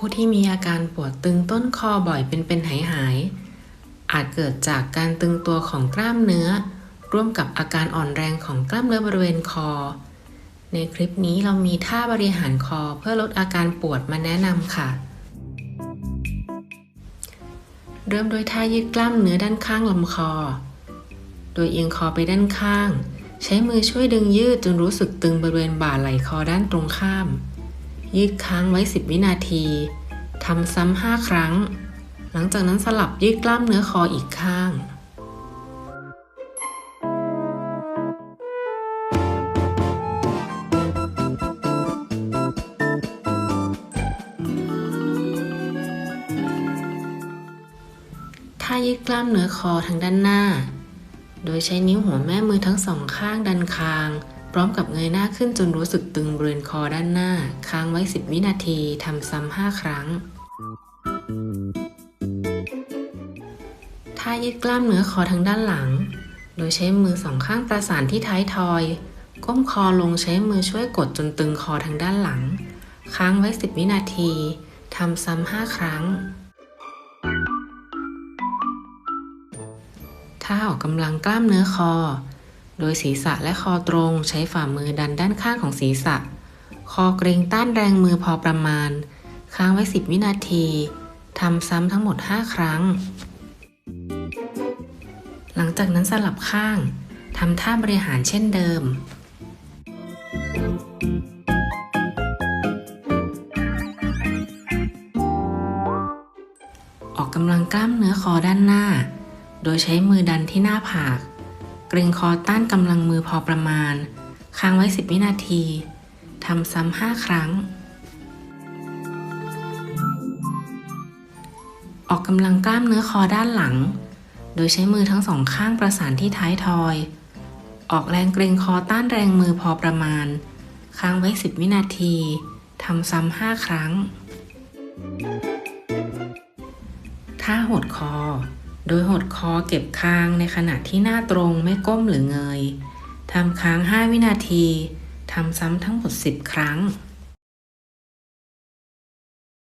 ผู้ที่มีอาการปวดตึงต้นคอบ่อยเป็นเป็นหายหายๆอาจเกิดจากการตึงตัวของกล้ามเนื้อ ร่วมกับอาการอ่อนแรงของกล้ามเนื้อบริเวณคอ ในคลิปนี้เรามีท่าบริหารคอเพื่อลดอาการปวดมาแนะนำค่ะ เริ่มโดยท่ายืดกล้ามเนื้อด้านข้างลำคอ โดยเอียงคอไปด้านข้าง ใช้มือช่วยดึงยืดจนรู้สึกตึงบริเวณบ่าไหล่คอด้านตรงข้าม ยืดค้างไว้ 10 วินาทีทำซ้ำ 5 ครั้ง หลังจากนั้นสลับยืดกล้ามเนื้อคออีกข้างท่ายืดกล้ามเนื้อคอทางด้านหน้า โดยใช้นิ้วหัวแม่มือทั้งสองข้างดันคาง ร้อมกับเงยหน้าขึ้นจนรู้สึกตึงบริเวณคอด้านหน้า ค้างไว้ 10 วินาทีทำซ้ำ 5 ครั้ง ท่ายืดกล้ามเนื้อคอทางด้านหลัง โดยใช้มือสองข้างประสานที่ท้ายทอย ก้มคอลงใช้มือช่วยกดจนตึงคอทางด้านหลัง ค้างไว้ 10 วินาทีทำซ้ำ 5 ครั้งท่าออกกำลังกล้ามเนื้อคอ โดยศีรษะและคอตรงใช้ฝ่ามือดันด้านข้างของศีรษะ คอเกรงต้านแรงมือพอประมาณ ค้างไว้ 10 วินาทีทำซ้ำทั้งหมด 5 ครั้ง หลังจากนั้นสลับข้างทำท่าบริหารเช่นเดิม ออกกำลังกล้ามเนื้อคอด้านหน้า โดยใช้มือดันที่หน้าผาก เกรงคอต้านกำลังมือพอประมาณ ค้างไว้ 10 วินาทีทำซ้ำ 5 ครั้ง ออกกำลังกล้ามเนื้อคอด้านหลัง โดยใช้มือทั้งสองข้างประสานที่ท้ายทอย ออกแรงเกรงคอต้านแรงมือพอประมาณ ค้างไว้ 10 วินาทีทำซ้ำ 5 ครั้ง ท่าหดคอ โดยหดคอเก็บคางในขณะที่หน้าตรงไม่ก้มหรือเงย ทำค้าง 5 วินาที ทำซ้ำทั้งหมด 10 ครั้ง